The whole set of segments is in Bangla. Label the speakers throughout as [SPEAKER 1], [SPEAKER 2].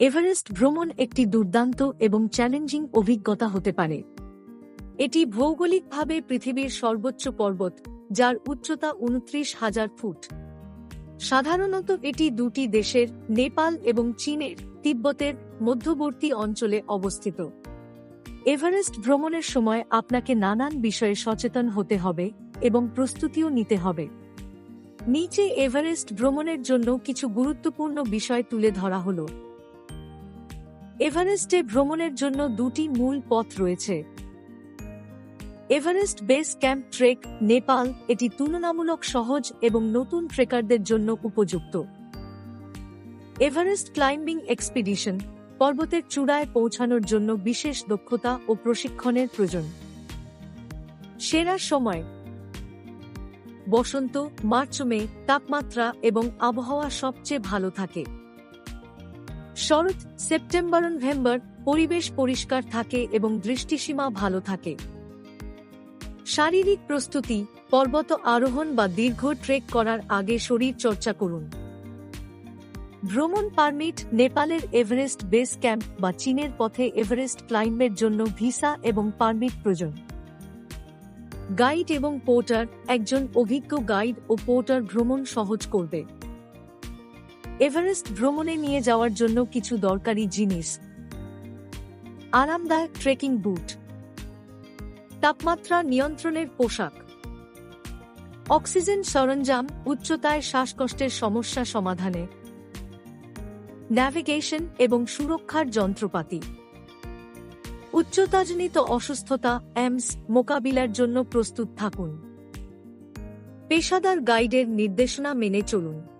[SPEAKER 1] এভারেস্ট ভ্রমণ একটি দুর্দান্ত এবং চ্যালেঞ্জিং অভিজ্ঞতা হতে পারে। এটি ভৌগোলিকভাবে পৃথিবীর সর্বোচ্চ পর্বত, যার উচ্চতা উনত্রিশ হাজার ফুট। সাধারণত এটি দুটি দেশের, নেপাল এবং চীনের, তিব্বতের মধ্যবর্তী অঞ্চলে অবস্থিত। এভারেস্ট ভ্রমণের সময় আপনাকে নানান বিষয়ে সচেতন হতে হবে এবং প্রস্তুতিও নিতে হবে। নিচে এভারেস্ট ভ্রমণের জন্য কিছু গুরুত্বপূর্ণ বিষয় তুলে ধরা হল। এভারেস্টে ভ্রমণের জন্য দুটি মূল পথ রয়েছে। Everest base camp trek, Nepal, এটি তুলনামূলক সহজ এবং নতুন ট্রেকারদের জন্য উপযুক্ত। এভারেস্ট ক্লাইম্বিং এক্সপিডিশন, পর্বতের চূড়ায় পৌঁছানোর জন্য বিশেষ দক্ষতা ও প্রশিক্ষণের প্রয়োজন। সেরা সময়, বসন্ত, মার্চ, মে, তাপমাত্রা এবং আবহাওয়া সবচেয়ে ভালো থাকে। শরৎ, সেপ্টেম্বর নভেম্বর পরিবেশ পরিষ্কার থাকে এবং দৃষ্টিসীমা ভালো থাকে। শারীরিক প্রস্তুতি, পর্বত আরোহণ বা দীর্ঘ ট্রেক করার আগে শরীর চর্চা করুন। ভ্রমণ পারমিট, নেপালের এভারেস্ট বেস ক্যাম্প বা চীনের পথে এভারেস্ট ক্লাইম্বের জন্য ভিসা এবং পারমিট প্রয়োজন। গাইড এবং পোর্টার, একজন অভিজ্ঞ গাইড ও পোর্টার ভ্রমণ সহজ করবে। এভারেস্ট ভ্রমণে নিয়ে যাওয়ার জন্য কিছু দরকারি জিনিস। আরামদায়ক ট্রেকিং বুট। তাপমাত্রা নিয়ন্ত্রণের পোশাক। অক্সিজেন সরঞ্জাম উচ্চতায় শ্বাসকষ্টের সমস্যা সমাধানে। ন্যাভিগেশন এবং সুরক্ষার যন্ত্রপাতি। উচ্চতাজনিত অসুস্থতা, এমস, মোকাবিলার জন্য প্রস্তুত থাকুন। পেশাদার গাইডের নির্দেশনা মেনে চলুন।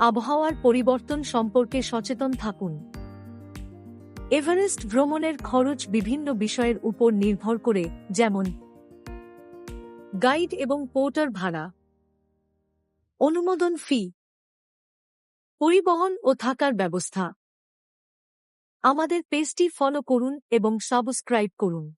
[SPEAKER 1] আবহাওয়ার পরিবর্তন সম্পর্কে সচেতন থাকুন। এভারেস্ট ভ্রমণের খরচ বিভিন্ন বিষয়ের উপর নির্ভর করে, যেমন গাইড এবং পোর্টার ভাড়া, অনুমোদন ফি, পরিবহন ও থাকার ব্যবস্থা। আমাদের পেজটি ফলো করুন এবং সাবস্ক্রাইব করুন।